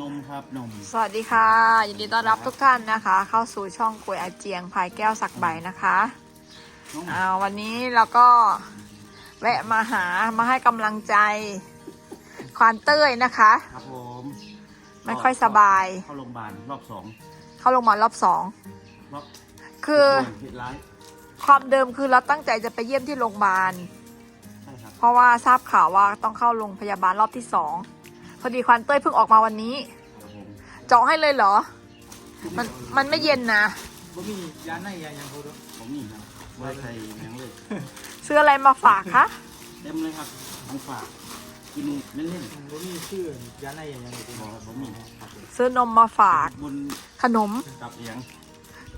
นมครับนม สวัสดีค่ะยินดีต้อนรับทุกท่านนะคะ เข้าสู่ช่องกวยอาเจียงพายแก้วสักใบนะคะน้องอ่าวันนี้เราก็แวะมาหามาให้กำลังใจ ควานเต้ยนะคะ ครับผมไม่ค่อยสบาย เข้าโรงพยาบาลรอบสองเข้าโรงพยาบาลรอบสองรอบคือผิดร้ายความเดิมคือเราตั้งใจจะไปเยี่ยมที่โรงพยาบาล ใช่ครับเพราะว่าทราบข่าวว่าต้องเข้าโรงพยาบาลรอบที่สอง พอดีควานเต้ยเพิ่งออกมาวันนี้ครับผมเจาะให้เลยเหรอ มันมันไม่เย็นนะบ่มียาในยายังพูดผมนี่ครับไว้ใส่แมงเลยซื้ออะไรมาฝากคะเต็มเลยครับของฝากกินเล่นบ่มีชื่อยาในยายังพูดๆบอกว่าผมมีครับผมซื้อนมมาฝากบนขนมกับเอียง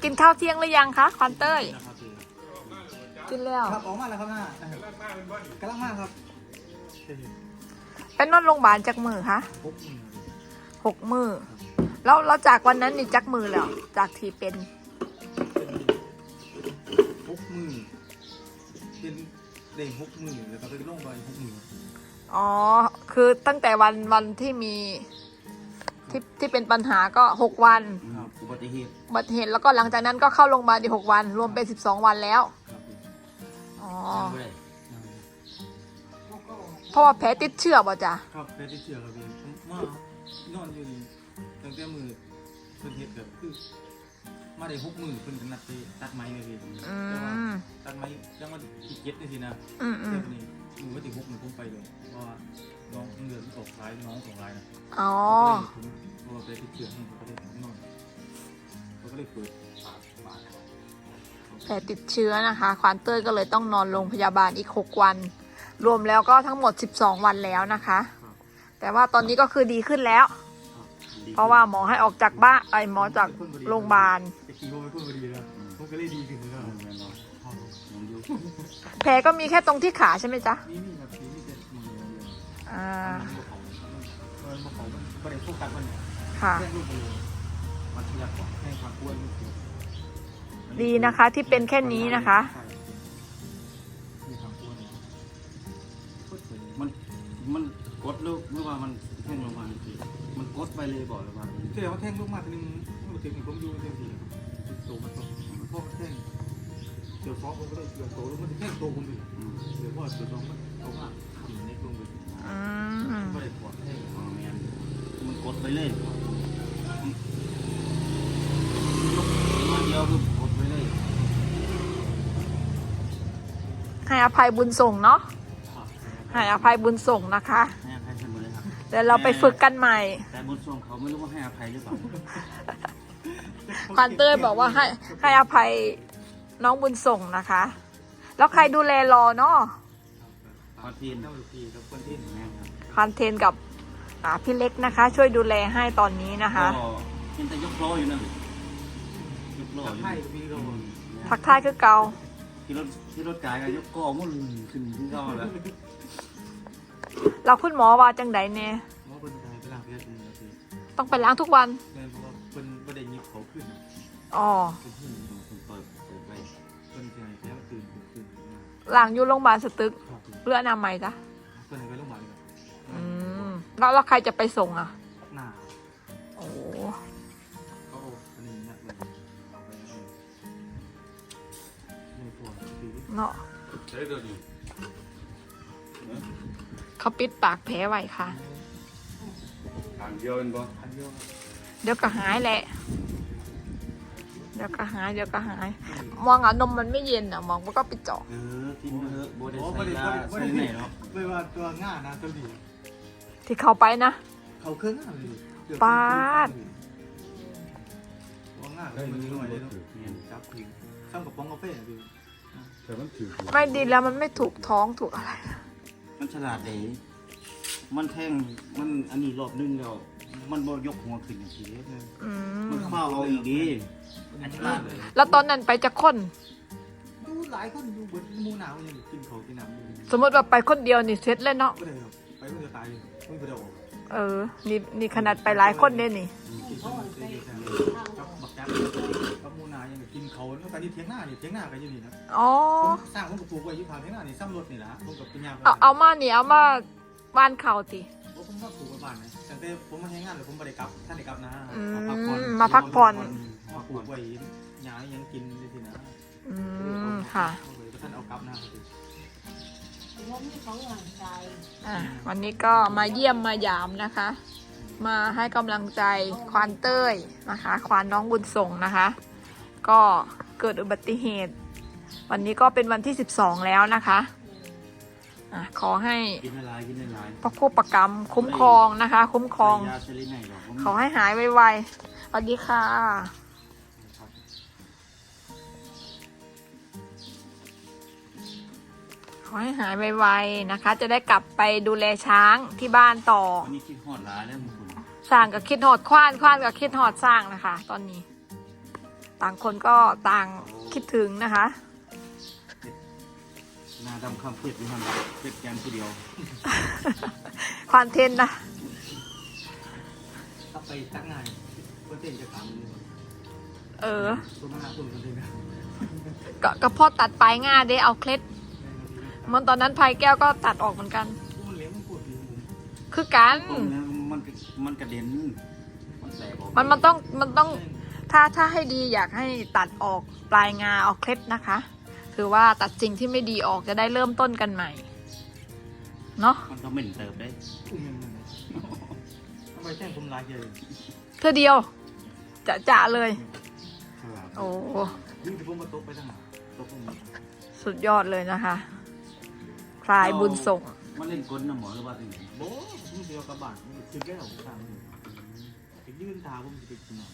กินข้าวเที่ยงหรือยังคะควานเต้ยนะครับพี่กินแล้วครับออกมาแล้วครับหน้ากำลังมาครับ เป็นนอนโรงพยาบาลจากมือคะปุ๊บหกมือแล้วเราจากวันนั้นนี่จักมือแล้ว จากที่เป็นหกมือเป็นเด้งหกมือแล้วก็ไปลงไปหกมืออ๋อ คือตั้งแต่วันวันที่มีที่ที่เป็นปัญหาก็หกวันอุบัติเหตุอุบัติเหตุแล้วก็หลังจากนั้นก็เข้าโรงพยาบาลอีกหกวัน รวมเป็นสิบสองวันแล้วครับพี่อ๋อยังไม่ได้ เพราะว่าแผลติดเชื้อบ่จ้ะครับแพ้ที่เชื่อครับพี่ผมมานอนอยู่นี่ตั้งแต่มือเพิ่นเฮ็ดแบบคือมาได้หกมือเพิ่นก็นัดไปตัดไม้เลยพี่อืแต่ว่ามตัดไม้ยังมาอีกเจ็ดนาทีนะอืมอืเดี๋มยวนี้มือว่าติดคุกมันพุ่งไปเลยเพราะว่าน้องเลือดตกร้ายน้องตกร้ายนะ อ๋อเพราะว่าไปที่เชือกให้เขาก็เลยนอนเขาก็เลยเปิดปากปากแผลติดเชื้อนะคะ ควานเต้ยก็เลยต้องนอนโรงพยาบาลอีก 6 วัน รวมแล้วก็ทั้งหมด 12 วันแล้วนะคะ แต่ว่าตอนนี้ก็คือดีขึ้นแล้วดีเพราะว่าหมอให้ออกจากบ้านไอยหมอจากโรงพยาบาลตะกี้ว่าไม่พูดพอดีแล้วผมก็เลยดีขึ้นแล้วนมแน่นอนนมอยู่แผลก็มีแค่ตรงที่ขาใช่ไหมจ๊ะนี่นี่ครับนี่นี่เป็นมือเดียวอ่ามันมันเขามันประเด็นโฟกัสมันค่ะแท่งรูปเลยมันขยับกว่าแท่งความอ้วนดีนะคะที่เป็นแค่นี้นะคะ ลูกเมื่อว่ามันแท่งลงมาทีมันกดไปเลยบอกเลยว่าแสดงว่าแท่งลูกมาทีนึงมันถึงผมดูเต็มที่โตมันโตมันพอแท่งเดี๋ยวฟอกผมก็เลยเดี๋ยวโตแล้วมันแท่งโตผมอีกอืมเดี๋ยวพ่อเดี๋ยวน้องมันเขาว่าทำในกรงเลยอืมก็เลยปวดให้อ๋อแมนมันกดไปเลยมันเดียวคือกดไปเลยให้อภัยบุญส่งเนาะให้อภัยบุญส่งนะคะให้อภัย เสมอครับเดี๋ยวเราไปฝึกกันใหม่ แต่บุญส่งเขาไม่รู้ว่าให้อภัยหรือเปล่าควานเต้ยบอกว่าให้ให้อภัยน้องบุญส่งนะคะ แล้วใครดูแลรอเนาะขอทีนเจ้าทีกับคนที่แม่ครับควานเทนกับอ่าพี่เล็กนะคะ ช่วยดูแลให้ตอนนี้นะคะก็เป็นแต่ยกล้ออยู่นั่นยกล้อกับอยู่ไพ่กับพี่เราทักทายคือเกาที่รถที่รถกายก็ยกก้อมุ่นขึ้นขึ้นก้อแล้ว เราคุณหมอว่าจังไดเนี่ยว่าเป็นการไปล้างเพชรนี่พี่ต้องไปล้างทุกวันเงินเพราะว่าเป็นประเด็นยิบเขาขึ้นอ๋อเป็นที่เปิดเปิดไปเป็นใจแล้วตื่นตื่นล้างอยู่โรงพยาบาลสตึกครับเพื่ออนามัยจ้ะเป็นไปโรงพยาบาลเลยอืมแล้วแล้วใครจะไปส่งอะ หน้าโอ้เขาเอาอันนี้นักเลยเอาไปให้ในปวดดีเนาะ ใช้ตัวดี เขาปิดปากแผลไว้ค่ะ ทางเดียวเป็นบ่อันเดียวเดี๋ยวก็หายแหละ เดี๋ยวก็หาย เดี๋ยวก็หาย มองอะนมมันไม่เย็นอะ มองมันก็ไปเจาะเออกินเถอะโบได้ใส่ยาใส่ไหนเนาะไม่ว่าตัวง่านะตัวดีที่เขาไปนะ เขาเครื่องง่าเลยตัวง่าเลยมันหน่อยเลยเนาะจับพิงซ้ำกับปองกาแฟดิแต่มันถือไม่ดีแล้วมันไม่ถูกท้องถูกอะไร มันฉลาดเด้มันแท่งมันอันนี้รอบนึงแล้ว มันบ่ยกหัวขึ้นอย่างทีอืมมันข้าวเอาอีกดีอันฉลาดเลยแล้วตอนนั้นไปจะคน ดูหลายคนดูบนมูหนาวยังกินเขากินน้ำสมมติว่าไปคนเดียวนี่เซ็ตเลยเนาะ ไม่ได้ครับไปมันจะตายเลยไม่ไปได้ออก เออ นี่นี่ขนาดไปหลายคนเนี่ยนี่กินเขากับบักจับกับมูนายังกินเขาแล้วการที่เทียงหน้านี่เทียงหน้ากันอยู่นี่นะอ๋อสร้างผมกับปูไว้ยี่ห้อเทียงหน้านี่ซ้ำรถนี่ละผมกับปัญญาเอาเอามานี่เอามาบ้านเขาติผมก็ปลูกไว้บ้านนะแต่ผมมาใช้งานหรือผมบริกรับท่านได้กลับนะมาพักผ่อนมาปลูกไว้ยายังกินเลยทีนะอืมค่ะเอาเลยท่านเอากลับนะ อะวันนี้ก็มาเยี่ยมมายามนะคะ มาให้กำลังใจควานเต้ยนะคะ ควานน้องบุญส่งนะคะ ก็เกิดอุบัติเหตุ วันนี้ก็เป็นวันที่ 12 แล้วนะคะอะขอให้กินอะไรกินอะไรพระผู้ประกรรมคุ้มครองนะคะ คุ้มครองยาเซรีไนหรอกผมขอให้หายไวๆสวัสดีค่ะ ขอให้หายไวๆนะคะ จะได้กลับไปดูแลช้างที่บ้านต่อวันนี้คิดฮอดหลายแล้วมึงคุณสร้างกับคิดหอดควานควานกับคิดหอดสร้างนะคะ ตอนนี้ ต่างคนก็ต่างคิดถึงนะคะ หนาดำคำเพ็ดอยู่หันเพ็ดแกงผู้เดียวควานเทนนะ ถ้าไปตั้งงานเปอร์เซ็นต์จะสามเลยเออ ตัวมาตัวกันเลยนะ ก็ก็พอตัดปลายง่าได้เอาเคล็ดเห มันตอนนั้นภัยแก้วก็ตัดออกเหมือนกัน มันเลี้ยงมันปวดอยู่ผมคือกัน ตรงนี้มันมันกระเด็น มันแตกออกมันมันต้องมันต้องถ้าถ้าให้ดีอยากให้ตัดออกปลายงาเอาเคล็ดนะคะ คือว่าตัดสิ่งที่ไม่ดีออกจะได้เริ่มต้นกันใหม่เนาะมันก็เหม็นเติบได้อุ้มยังไงทำไมแจ้งผมลายเยอะเพื่อเดียว จะจะเลยฉลาดโอ้ยิ่งที่ผมมาตกไปตั้งหนาตกตรงนี้ สุดยอดเลยนะคะ พลายบุญส่ง มันเล่นกลนะหมอหรือว่าเป็นไงโบ้ผมเดียวกับบาทคือแก้วสามไปยื่นตาผมจะไปกินหน่อย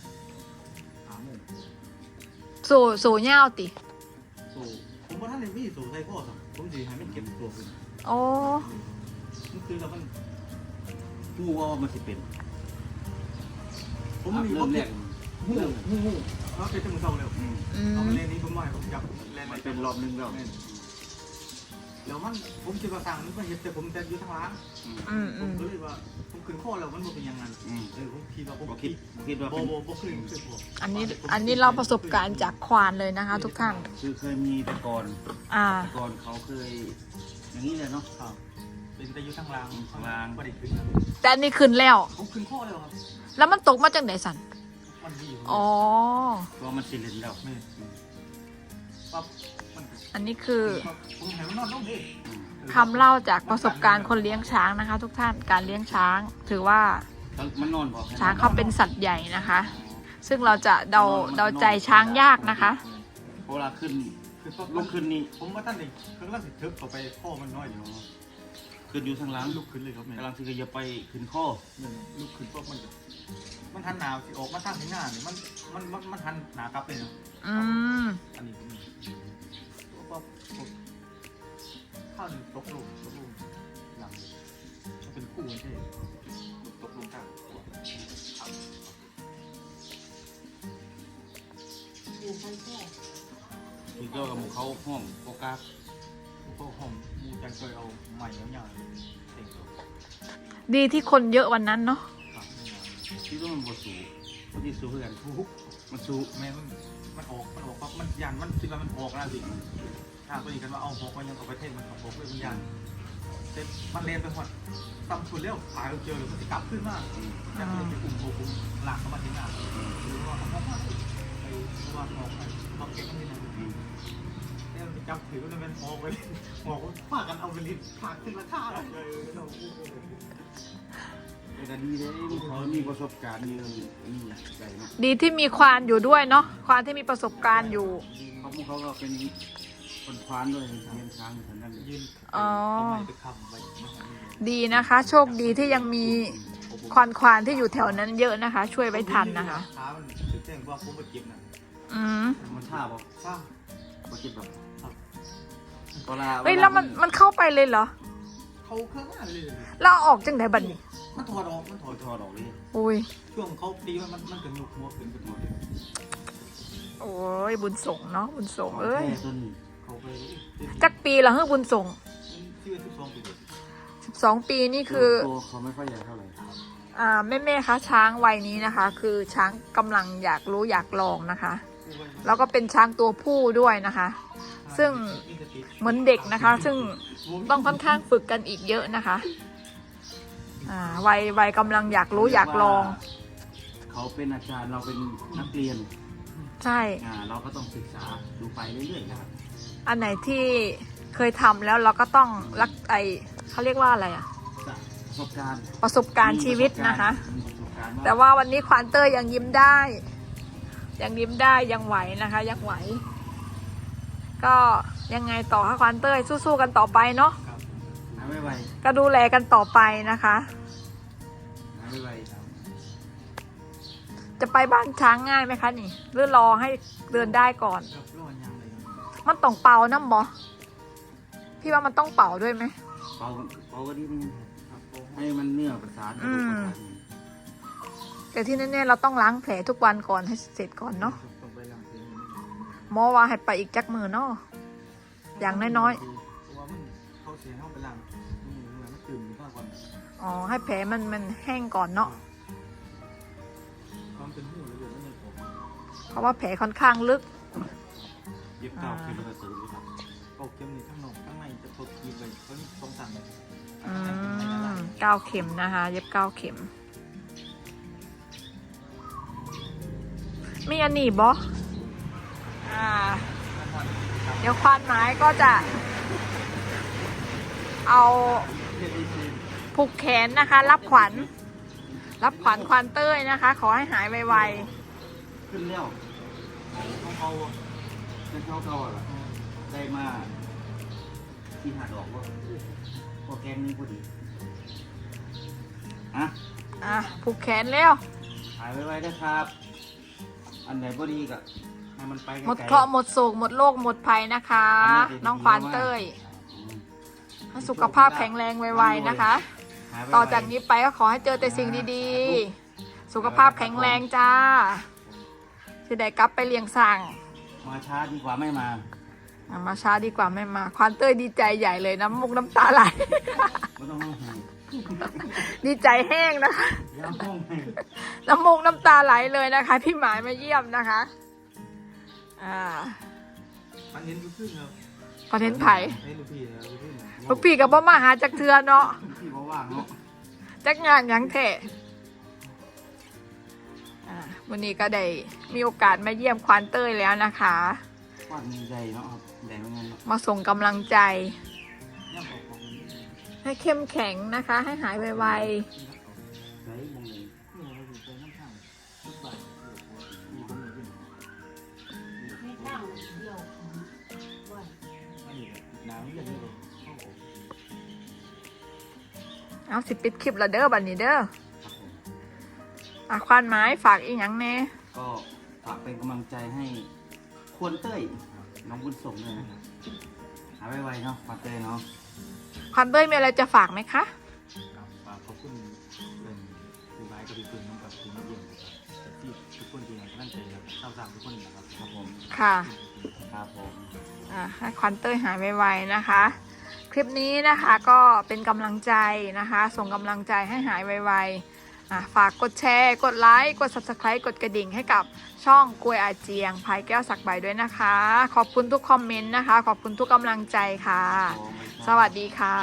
หาหมูสู่สู่เง่าวติโซ่ผมว่าท่านในวี่โซ่ใส่ข้อสัมผมจะให้มันเก็บตัวขึ้นโอ้มันคือแล้วมันผู้ว่ามันสิเป็นผมอะมีเริ่มแรกหูหูหูเขาเป็นจมูกเศร้าเร็วอืมอืเอามมาเล่นนี้ผมหน่อยผมจับเล่นมันเป็นรอบนึงแล้ว แล้วมันผมคิดว่าต่างมันก็เห็นแต่ผมจะอยู่ทางร้านอืมอืมผอืมมก็เลยว่าผมขึ้นข้อแล้วมันบ่เป็นอยังไงอืมเออผมคิดว่าผมบ่คิดบ่คิดว่าบ่เป็นบ่บ่ขึ้นขึ้นผมอันนี้อันนี้เราประสบการณ์จากควานเลยนะคะ ทุกท่าน คือเคยมีแต่ก่อนอ่า แต่ก่อนเขาเคย อย่างนี้เลยเนาะ ครับเป็นแต่อยู่ทางร้านทางร้าน บ่ได้ขึ้นนะแต่อันนี้ขึ้นแล้ว ผมขึ้นข้อแล้วครับแล้วมันตกมาจากไหนสันมันดีอยู่อ๋อ ตัวมันสิเลนแล้วแม่ปั๊บมันก็ อันนี้คือผมให้มันนอนลงดิอืมคำเล่าจากประสบการณ์คนเลี้ยงช้างนะคะ ทุกท่านการเลี้ยงช้าง ถือว่าแล้วมันนอนพอช้างเขาเป็นสัตว์ใหญ่นะคะ ซึ่งเราจะเดาเดาใจช้างยากนะคะเวลาขึ้นคือปั๊บลุกขึ้นนี่ผมว่าท่านเด็กเครื่องล่างสิทึบเข้าไปข้อมันน้อยอยู่ขึ้นอยู่ทางหล่างลุกขึ้นเลยครับแม่กำลังที่จะไปขึ้นข้อเนี่ยลุกขึ้นปั๊บมันก็มันทันหนาวสิออกมาทางข้างหน้านี่มันมันมันมันทันหนากลับเลยนะอืมอันนี้ก็มีปั๊บปุ๊บ ข้าวหนึ่งตกลงตกลงหลังมันเป็นคู่ใช่ไหมตกลงกลางตัวครับอยู่ไปแค่คือเจ้ากับหมูเขาห้องโฟกัสพวกผมมูจังเคยเอาใหม่ยาวๆเต็งตัวดีที่คนเยอะวันนั้นเนาะครับที่ว่ามันบสูมันที่สูเพื่อนทุกมันสูแม่มันมันออกมันออกปั๊บมันยันมันคิดว่ามันออกแล้วสิ ถ้าตัวนี้กันว่าเอาหกมันยังเอาไปเทศมันเอาหกเลยมันยันเสร็จมันเลนไปหมดตั้มสุดแล้วหายเจอเลยมันจะกลับขึ้นมาอืมยังไม่ได้ไปกลุ่มโบกลุ่มหลักเข้ามาที่หน้าหรือว่าเขาบอกว่าไปว่าออกไปเขาเก่งกันที่นั่นอืมเนี่ยมันจับถือมันเป็นออกไปออกพากกันเอาไปลิ้นพาขึ้นมาฆ่าเลยแต่ดีเลยเขามีประสบการณ์เยอะนี่ใจนะดีที่มีควานอยู่ด้วยเนาะควานที่มีประสบการณ์อยู่เขาเขาก็เป็น คนคว้านด้วยเลี้ยงช้างอยู่ทางนั้นเลยยืนอ๋อ เอาไม้ไปคำไว้ดีนะคะ โชคดีที่ยังมีควานควานที่อยู่แถวนั้นเยอะนะคะ ช่วยไว้ทันนะคะขามันถึงแจ้งว่าผมไปเก็บนะอืมมันท่าบอกทราบว่าคิดแบบเวลาเฮ้ยแล้วมันมันเข้าไปเลยเหรอ เขาเครื่องหน้าเลยเราเอาออกจังไหนบัดนี้ มันถอดออก มันถถออดดถอดออกเลยอุ้ย ช่วงเขาดีมันมันถึงยุกหัวขึ้นไปหมดเลยโอ้ยบุญส่งเนาะบุญส่งเอ้ยแค่ต้นเขาไป จักปีละเฮ้ยบุญส่งชื่อที่สองปี12ปีนี่คือ ตัวเขาไม่ค่อยใหญ่เท่าไหร่อ่าแม่แม่ๆคะช้างวัยนี้นะคะ คือช้างกำลังอยากรู้อยากลองนะคะ แล้วก็เป็นช้างตัวผู้ด้วยนะคะ ซึ่งเหมือนเด็กนะคะ ซึ่งต้องค่อนข้างฝึกกันอีกเยอะนะคะดอ่าวัยวัยกำลังอยากรู้อยากลอง เขาเป็นอาจารย์เราเป็นนักเรียน ใช่ อ่าเราก็ต้องศึกษาดูไปเรื่อยๆนะครับ อันไหนที่เคยทำแล้วเราก็ต้องรักไอเขาเรียกว่าอะไรอะประสบการณ์ประสบการณ์ชีวิตนะคะ มีประสบการณ์แต่ว่าวันนี้ควานเตอร์ยังยิ้มได้ ยังยิ้มได้ยังไหวนะคะ ยังไหว ก็ยังไงต่อคะควานเตอร์สู้ๆกันต่อไปเนาะครับหายไวก็ดูแลกันต่อไปนะคะๆหายไวๆครับจะไปบ้านช้างง่ายไหมคะนี่หรือรอให้เดินได้ก่อนครับรอดยังเลยครับ มันต้องเป่าน้ำบอพี่ว่ามันต้องเป่าด้วยไหมเป่าเป่าก็ดีนึงครับโอ้โหให้มันเนื้อประสานกระดูกประสานแต่ที่แน่ๆเราต้องล้างแผลทุกวันก่อนให้เสร็จก่อนเนาะต้องไปหลังเพลงนี้หมอว่าให้ไปอีกจักมือเนาะอย่างน้อยเพราะว่ามันเขาเสียเข้าไปหลังมือมือมันตื่นมากกว่าๆอ๋อให้แผลมันมันแห้งก่อนเนาะความเป็นหูระเบิดไม่เลยผมเพราะว่าแผลค่อนข้างลึกเย็บเก้าเข็มแล้วก็ตื่นเลยครับตกเข็มนี่ข้างนอกข้างในจะตกกีไปเขานี่สองสั่งเลยอืมเก้าเข็มนะคะ เย็บเก้าเข็ม มีอันนี้บออ่า เดี๋ยวควานไม้ก็จะ เอาผูกแขนนะคะ รับขวัญ รับขวัญควานเต้ยนะคะ ขอให้หายไวขึ้นแล้วเขา เอาขึ้นเข้าเก่าอะได้มาที่หาดอกว่าพอแกงนี้พอดีอะๆอะผูกแขนเร็วหายไวๆนะครับ อันไหนพอดีก็ให้มันไปไกลๆหมดเคราะห์หมดโศกหมดโรคหมดภัยนะคะ น้องควานเต้ยอืมให้สุขภาพแข็งแรงไวๆนะคะ หายไวๆ ต่อจากนี้ไปก็ขอให้เจอแต่สิ่งดีๆ สุขภาพแข็งแรงจ้าจะได้กลับไปเลี้ยงสั่ง มาช้าดีกว่าไม่มาอะมาช้าดีกว่าไม่มา ควานเต้ยดีใจใหญ่เลยน้ำมุกน้ำตาไหล ไม่ต้องห้องให้ดีใจแห้งนะคะ อย้ำห้องให้น้ำมุกน้ำตาไหลเลยนะคะ พี่หมายมาเยี่ยมนะคะ อ่ามันเน้นลูกพึ่งครับคอนเทนต์ไผ่ให้ลูกพี่นะลูกพึ่งนะลูกพี่กับบ่มาหาจากเทือเนาะที่บอกว่างเนาะ จักงานหยังเทะอ่า วันนี้ก็ได้มีโอกาสมาเยี่ยมควานเต้ยแล้วนะคะกว้างใหญ่เนาะครับใหญ่เหมือนกันเนาะมาส่งกำลังใจย่ำออกของมันนี่ให้เข้มแข็งนะคะ ให้หายไวใหญ่มองเลยนี่เราอยู่ตรงข้างๆทุกบาทมีคนหนึ่งขึ้นไม่ตั้งเดียวของบ่อยอันนี้น้ำยังไม่ลงเข้าออกๆเอาสิปิดคลิปและเด้อบัดนี้เด้อครับผม อะควานไม้ฝากอีกอย่างแน่ก็ฝากเป็นกำลังใจให้ควรเต้ยน้องบุญส่งด้วยนะครับหาไวๆเนาะควรเต้ยเนาะควานเต้ยมีอะไรจะฝากไหมคะครับฝากขอบคุณเพื่อนคือไม้กับพี่ปืนน้องกับทีมนักเรียนนะครับที่ทุกคนที่ให้กำลังใจครับชาวสามทุกคนนะครับครับผมค่ะครับผมอะให้ควานเต้ยหายไวๆนะคะ คลิปนี้นะคะก็เป็นกำลังใจนะคะ ส่งกำลังใจให้หายไวๆอะ ฝากกดแชร์ กดไลค์ กด Subscribe กดกระดิ่งให้กับช่องกวยอาเจียงภายแก้วสักใบด้วยนะคะ ขอบคุณทุกคอมเมนต์นะคะ ขอบคุณทุกกำลังใจค่ะ สวัสดีค่ะ